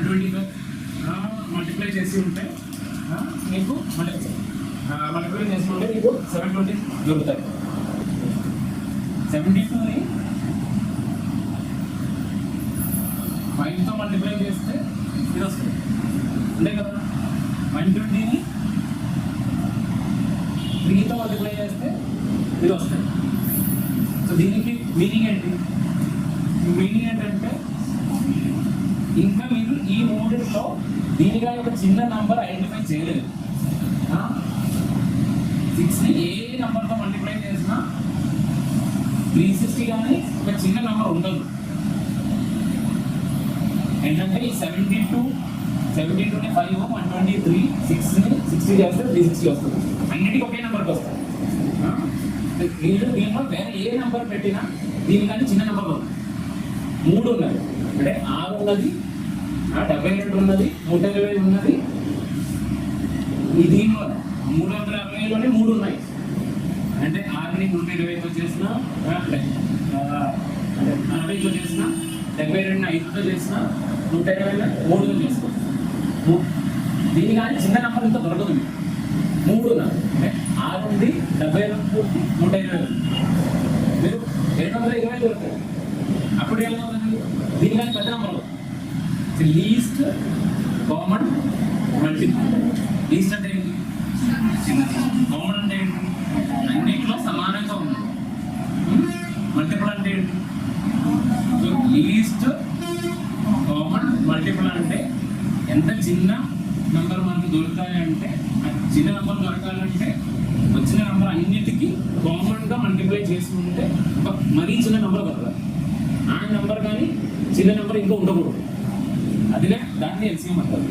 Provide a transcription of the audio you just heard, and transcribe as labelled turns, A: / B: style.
A: One ట్వంటీలో multiply చేసి ఉంటే మీకు మల్టిప్లై చేసుకుంటే మీకు సెవెన్ ట్వంటీ దొరుకుతాయి. సెవెంటీ టూని ఫైవ్తో మల్టిప్లై చేస్తే ఇది వస్తుంది. అంతే కదా? వన్ ట్వంటీని త్రీతో మల్టిప్లై చేస్తే ఇది వస్తుంది. సో దీనికి మీనింగ్ ఏంటి? మీనింగ్ ఏంటంటే ఇంకా మీరు ఈ మూడిట్లో దీనిగా ఒక చిన్న నంబర్ ఐడెంటిఫై చేయలేదు. సిక్స్ని ఏ నంబర్తో మల్టిప్లై చేసినా త్రీ సిక్స్టీ కానీ ఒక చిన్న నంబర్ ఉండదు. ఏంటంటే ఈ సెవెంటీ టూ సెవెంటీ టూని ఫైవ్ వన్ ట్వంటీ త్రీ సిక్స్ని సిక్స్టీ చేస్తే త్రీ సిక్స్టీ వస్తుంది. అన్నిటికీ ఒకే నెంబర్కి వస్తుంది. మీరు దీనిలో వేరే ఏ నెంబర్ పెట్టినా దీనికంటే చిన్న నెంబర్ వస్తుంది. మూడు ఉన్నది అంటే ఆరు ఉన్నది డెబ్బై రెండు ఉన్నది నూట ఇరవై ఉన్నది. ఈ దీనిలో మూడు వందల అరవైలోనే మూడు ఉన్నాయి అంటే ఆరుని నూట ఇరవైతో చేసిన అంటే అరవైతో చేసిన డెబ్బై రెండు ఐదుతో చేసిన నూట ఇరవై మూడుతో చేసిన. మూ- దీని కానీ చిన్న నెంబర్ ఇంత దొరకదు మూడు ఉన్నది అంటే ఆరు ఉంది డెబ్బై రెండు నూట ఇరవై మీరు రెండు వందల ఇరవై దొరుకుతాయి అప్పుడు ఏమవుతుంది దీని కానీ పెద్ద number least common multiple least అంటే ఏంటి? కామన్ అంటే ఏంటి? అన్నింటిలో సమానంగా ఉంది. మల్టిపుల్ అంటే ఏంటి? లీస్ట్ కామన్ మల్టిపుల్ అంటే ఎంత చిన్న నెంబర్ మనకు దొరుకుతాయి అంటే చిన్న నెంబర్ దొరకాలంటే వచ్చిన నెంబర్ అన్నిటికీ కామన్గా మల్టిప్లై చేసుకుంటే ఒక మరీ చిన్న నెంబర్ దొరకదు. ఆ నెంబర్ కానీ చిన్న నెంబర్ ఇంకా ఉండకూడదు. అదిలే దాన్ని ఎల్సీఎం అంటారు.